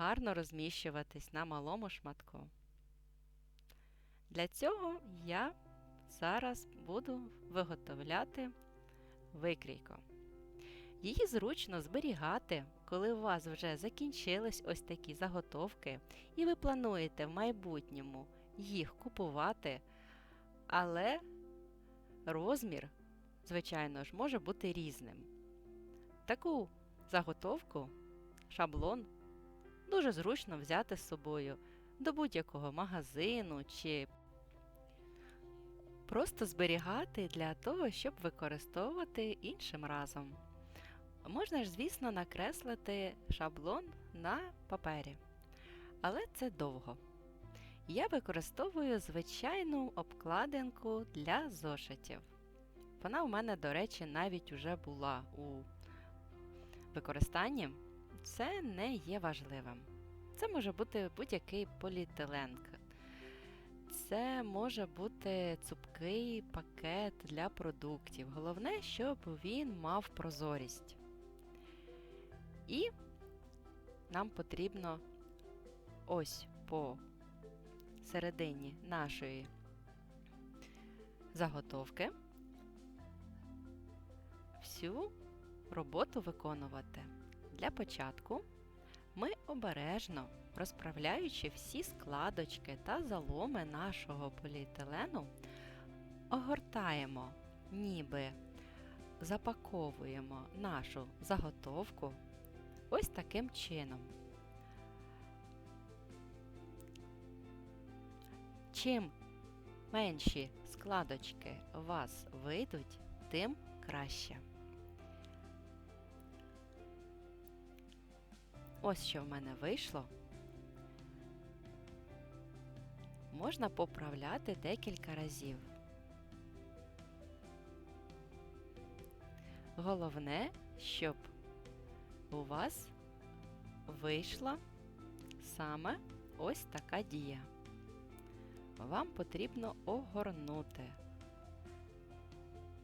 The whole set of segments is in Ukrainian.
гарно розміщуватись на малому шматку. Для цього я зараз буду виготовляти викрійку. Її зручно зберігати, коли у вас вже закінчились ось такі заготовки, і ви плануєте в майбутньому їх купувати, але розмір, звичайно ж, може бути різним. Таку заготовку, шаблон, дуже зручно взяти з собою до будь-якого магазину чи просто зберігати для того, щоб використовувати іншим разом. Можна ж, звісно, накреслити шаблон на папері, але це довго. Я використовую звичайну обкладинку для зошитів. Вона у мене, до речі, навіть уже була у використанні. Це не є важливим. Це може бути будь-який поліетилен. Це може бути цупкий пакет для продуктів. Головне, щоб він мав прозорість. І нам потрібно ось по середині нашої заготовки всю роботу виконувати. Для початку ми обережно, розправляючи всі складочки та заломи нашого поліетилену, огортаємо, ніби запаковуємо нашу заготовку ось таким чином. Чим менші складочки у вас вийдуть, тим краще. Ось що в мене вийшло. Можна поправляти декілька разів. Головне, щоб у вас вийшла саме ось така дія. Вам потрібно огорнути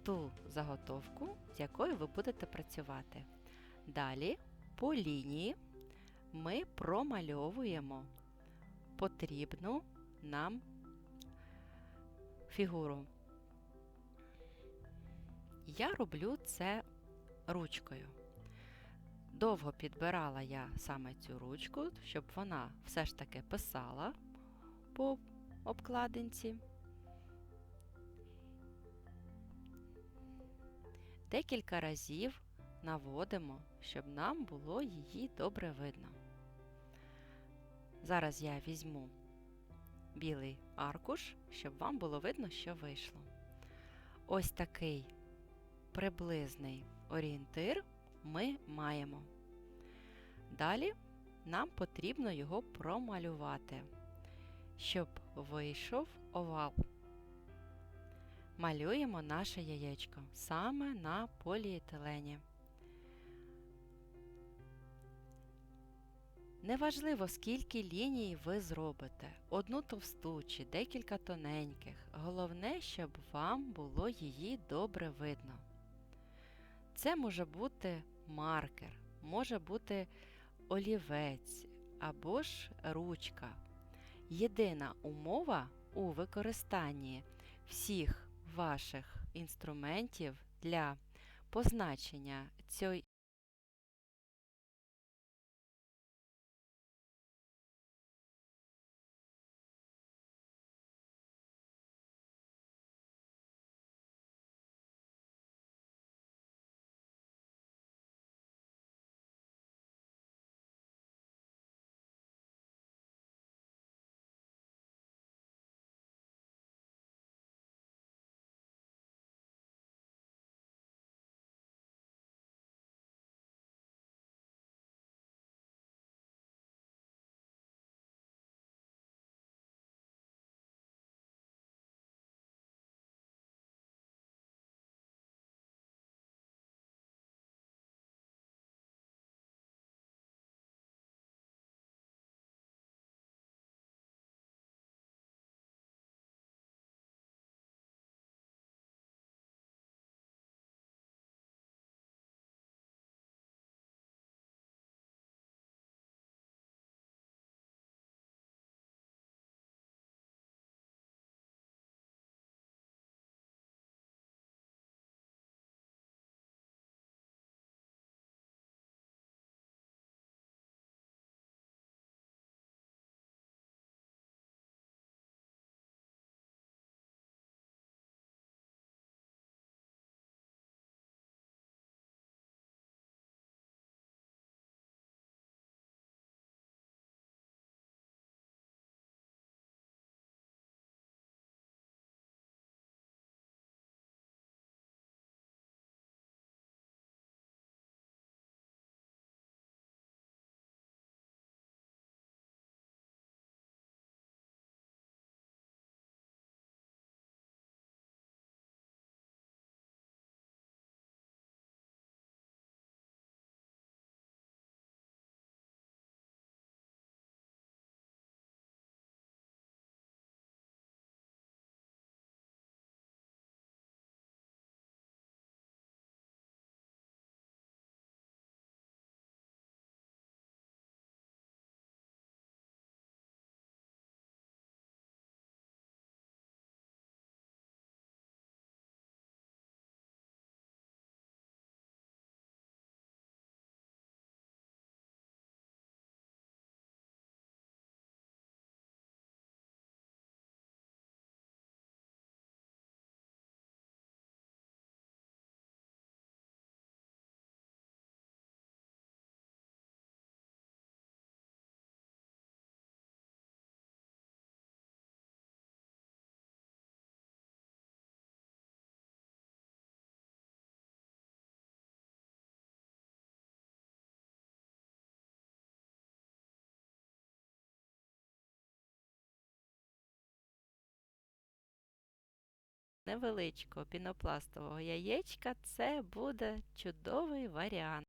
ту заготовку, з якою ви будете працювати. Далі по лінії ми промальовуємо потрібну нам фігуру. Я роблю це ручкою. Довго підбирала я саме цю ручку, щоб вона все ж таки писала по обкладинці. Декілька разів наводимо, щоб нам було її добре видно. Зараз я візьму білий аркуш, щоб вам було видно, що вийшло. Ось такий приблизний орієнтир ми маємо. Далі нам потрібно його промалювати, щоб вийшов овал. Малюємо наше яєчко саме на поліетилені. Неважливо, скільки ліній ви зробите, одну товсту чи декілька тоненьких. Головне, щоб вам було її добре видно. Це може бути маркер, може бути олівець або ж ручка. Єдина умова у використанні всіх ваших інструментів для позначення цієї невеличкого пінопластового яєчка це буде чудовий варіант.